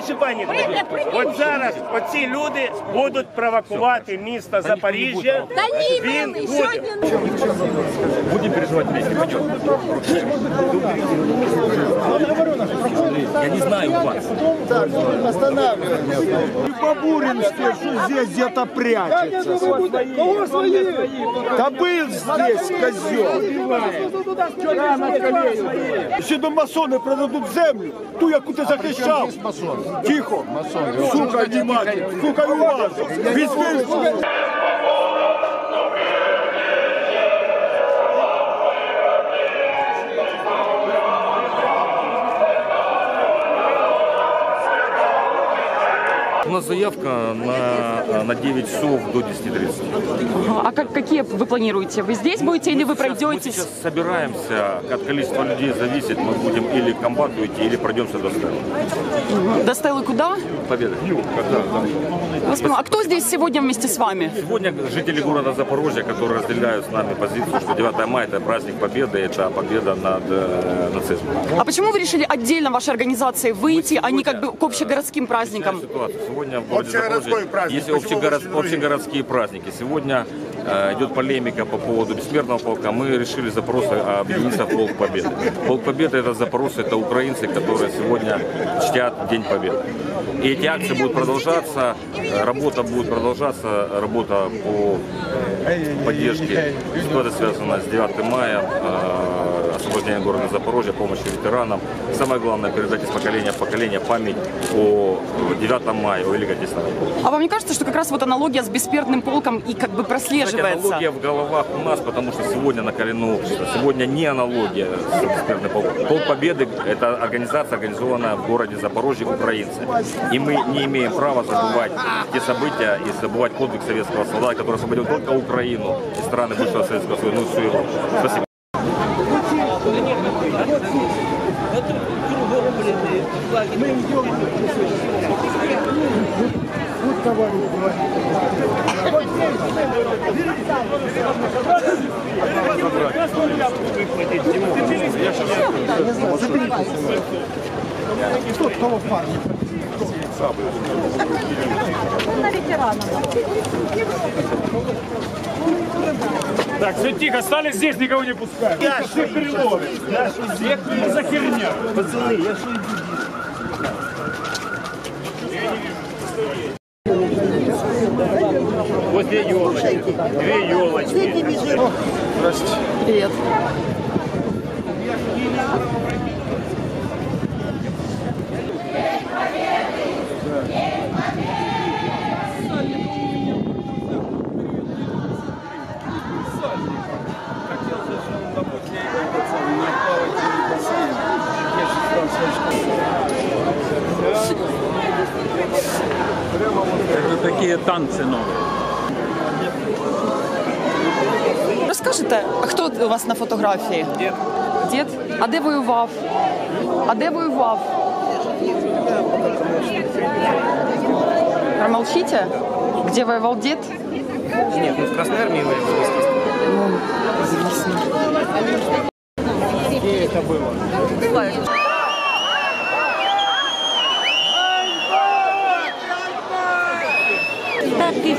не чіпай нікого. От зараз оці люди будуть провокувати місто Запоріжжя. Да ні, Він блин, буде. сьогодні Будем переживать вместе, пойдем. Я не знаю вас. Бабуринские, что здесь где-то прячется. Кого свои? Да был здесь козел. Ще до масони продадуть землю, ту, яку ти захищав. Тихо. Сука, внимательно. Сука, уважно. Візьми. У нас заявка на, на 9 часов до 10.30. А как, какие вы планируете? Вы здесь будете или вы Мы пройдетесь? сейчас собираемся, от количества людей зависит, мы будем или к комбату идти, или пройдемся до стела. До Стеллы куда? Победа. Господи, а кто здесь сегодня вместе с вами? Сегодня жители города Запорожья, которые разделяют с нами позицию, что 9 мая это праздник победы, это победа над э, нацизмом. А почему вы решили отдельно вашей организации выйти, а не как бы к общегородским праздникам? Ситуация. Сегодня в городе Запорожье праздник. есть общегород- общегородские праздники. Сегодня э, идет полемика по поводу бессмертного полка. Мы решили запросы объединиться в Полк Победы. Полк Победы это запросы, это украинцы, которые сегодня чтят День Победы. И эти акции будут продолжаться, э, работа будет продолжаться, работа по поддержке, что связано с 9 мая, э, освобождение города Запорожья, помощи ветеранам. Самое главное, передать из поколения в поколение память о 9 мая, о Великой Отечественной. А вам не кажется, что как раз вот аналогия с бессмертным полком и как бы прослеживается? аналогия в головах у нас, потому что сегодня на коренном обществе. Сегодня не аналогия с бессмертным полком. Полк Победы – это организация, организованная в городе Запорожье украинцы. И мы не имеем права забывать те события и забывать подвиг советского солдата, который освободил только Украину и страны бывшего Советского Союза, ну и всю Европу. Спасибо. Так, все тихо, стали здесь, никого не пускают. Я що йду? Я Что за херня? Пацани, я що йду? Вот две елочки. Две елочки. Привет. такие танцы новые. Розкажете, а хто у вас на фотографії? Дід. Дід? А де воював? А де воював? Промолчите? Где воевал дед? Нет, ну в Красной Армии воевал, естественно. Пять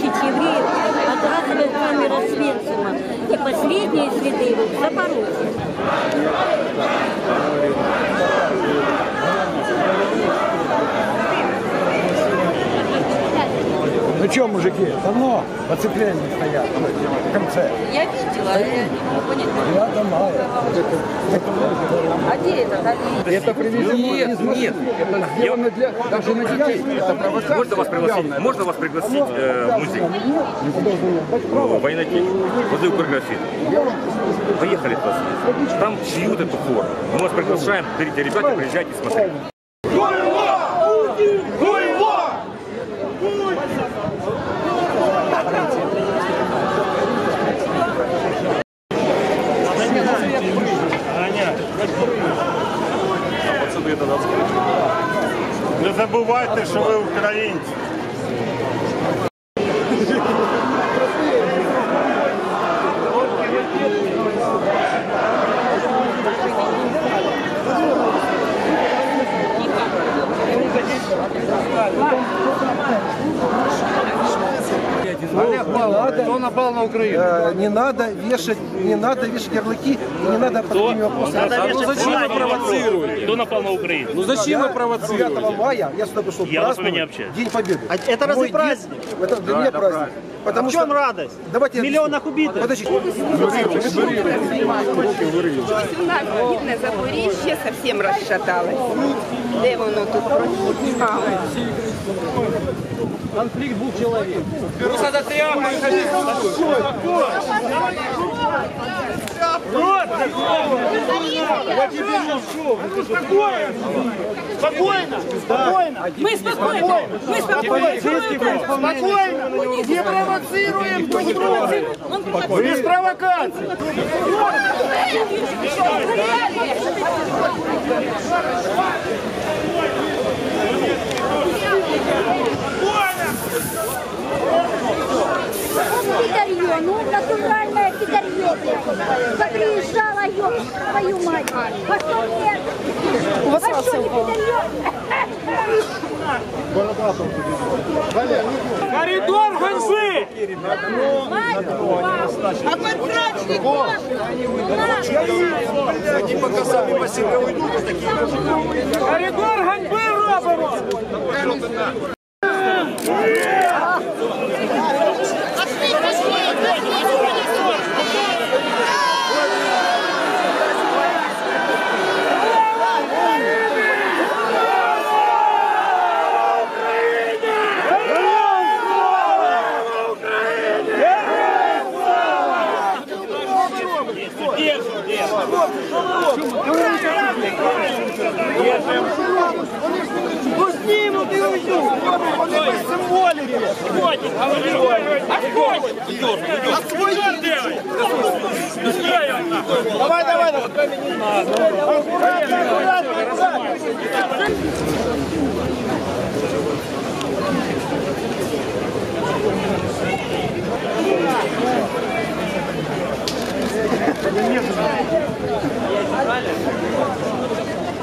Тысяч евреев отказывают камера Освенцима. И последние следы в Запорожье. Что, мужики, давно оцепление стоят в конце. Я видела, я не понять. Я мая. А где это? Это привезено Нет, нет. Это сделано для, даже на детей. Это провокация. Можно вас пригласить, можно вас пригласить э, в музей? Ну, Военноки, возле Укрграфит. Поехали туда. Там шьют эту форму. Мы вас приглашаем, берите ребята, приезжайте, смотрите. напал на Украину? Не надо вешать, не надо вешать ярлыки, и не надо под такими вопросами. Ну зачем вы провоцируете? Кто напал на Украину? Ну зачем вы провоцируете? 9 мая я сюда пришел Я с вами праздновать не общаюсь. День Победы. это разве Мой день- праздник? Это для меня праздник. Потому В чем что... радость? Давайте В миллионах убитых. Подождите. У нас бідне Запоріжжя зовсім розшаталось. Де воно тут? А, Спокойно! Спокойно! Мы спокойны. Мы спокойны. Спокойно! Не провоцируем друг друга! Без провокаций! Пидорье, ну натуральное пидорье. Приезжала, ёб твою мать. А что нет? У вас А что не пидорье? Коридор гонзы! А подсрачник Коридор ганьбы робимо! Yeah. Давай, давай, давай! Аккуратно, аккуратно, аккуратно!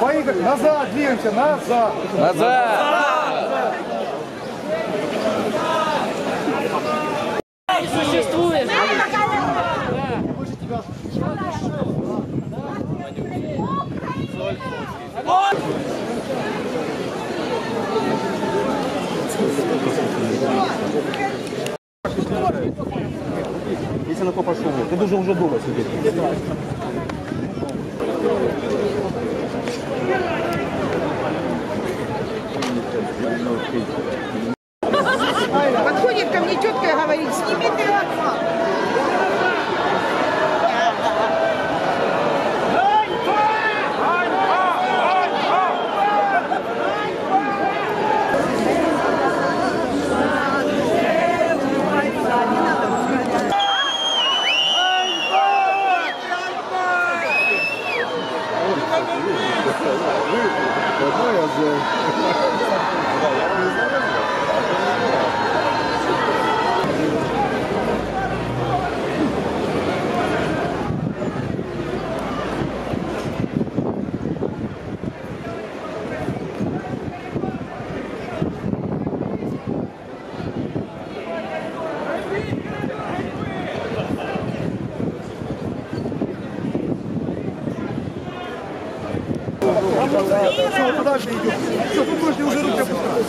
Поехали, назад, двигаемся, назад. Если уже дома сидеть. Подходит Все, подальше идем. Все, тут можете уже руки опускать.